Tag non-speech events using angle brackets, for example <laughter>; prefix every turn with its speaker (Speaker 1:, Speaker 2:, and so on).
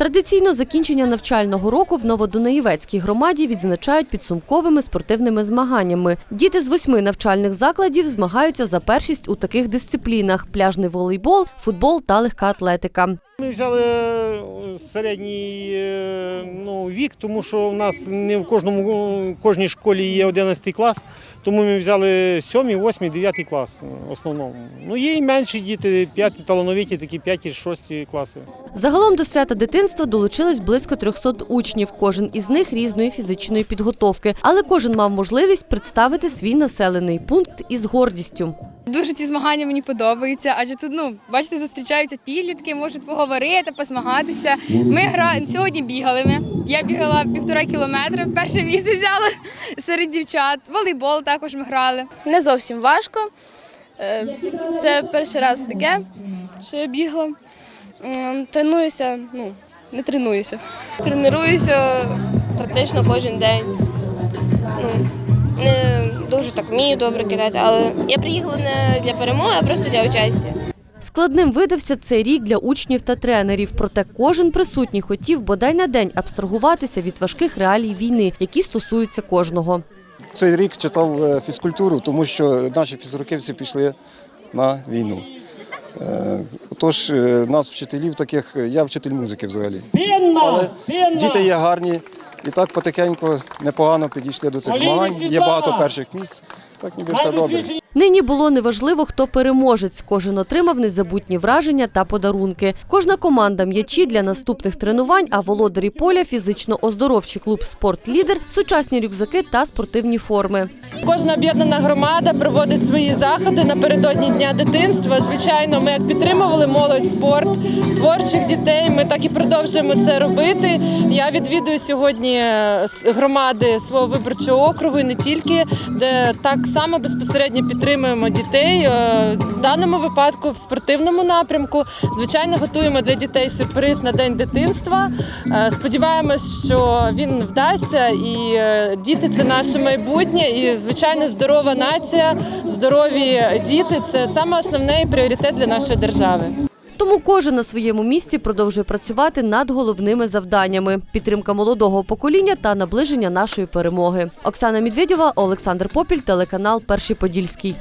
Speaker 1: Традиційно закінчення навчального року в Новодунаєвецькій громаді відзначають підсумковими спортивними змаганнями. Діти з восьми навчальних закладів змагаються за першість у таких дисциплінах: пляжний волейбол, футбол та легка атлетика.
Speaker 2: Ми взяли е, середній е, ну, вік, тому що в нас не в кожному кожній школі є 11 клас, тому ми взяли 7, 8, 9 клас в основному. Ну є і менші діти, 5 талановиті, такі 5, 6 класи.
Speaker 1: Загалом до свята дитинства долучилось близько 300 учнів. Кожен із них різної фізичної підготовки, але кожен мав можливість представити свій населений пункт із гордістю.
Speaker 3: Дуже ці змагання мені подобаються, адже тут, ну, бачите, зустрічаються підлітки, можуть поговорити, посмагатися. Ми гра... сьогодні бігали. Ми. Я бігала півтора кілометра, перше місце взяла <laughs> серед дівчат. Волейбол також ми грали.
Speaker 4: Не зовсім важко. Е, Це перший раз таке, що я бігла. Тренуюся, ну, не тренуюся.
Speaker 5: Тренуюся практично кожен день. Дуже так вмію добре кидати, але я приїхала не для перемоги, а просто для участі.
Speaker 1: Складним видався цей рік для учнів та тренерів. Проте кожен присутній хотів бодай на день абстрагуватися від важких реалій війни, які стосуються кожного.
Speaker 6: Цей рік читав е, фізкультуру, тому що наші фізруківці пішли на війну. Е, Тож е, нас, вчителів, таких, я вчитель музики взагалі. Але діти є гарні і так потихеньку непогано підійшли до цих змагань. Є багато перших місць, так ніби все добре.
Speaker 1: Нині було неважливо, хто переможець. Кожен отримав незабутні враження та подарунки. Кожна команда м'ячі для наступних тренувань, а володарі поля фізично-оздоровчий клуб Спортлідер, сучасні рюкзаки та спортивні форми.
Speaker 7: Кожна об'єднана громада проводить свої заходи напередодні дня дитинства. Звичайно, ми як підтримували молодь, спорт, творчих дітей. Ми так і продовжуємо це робити. Я відвідую сьогодні е, громади свого виборчого округу і не тільки, де так само безпосередньо підтримуємо дітей. Е, В даному випадку в спортивному напрямку. Звичайно, готуємо для дітей сюрприз на день дитинства. Е, Сподіваємось, що він вдасться, і е, діти це наше майбутнє. І звичайно, здорова нація, здорові діти це саме основний пріоритет для нашої держави.
Speaker 1: Тому кожен на своєму місці продовжує працювати над головними завданнями: підтримка молодого покоління та наближення нашої перемоги. Оксана Медведєва, Олександр Попіль, телеканал Перший Подільський.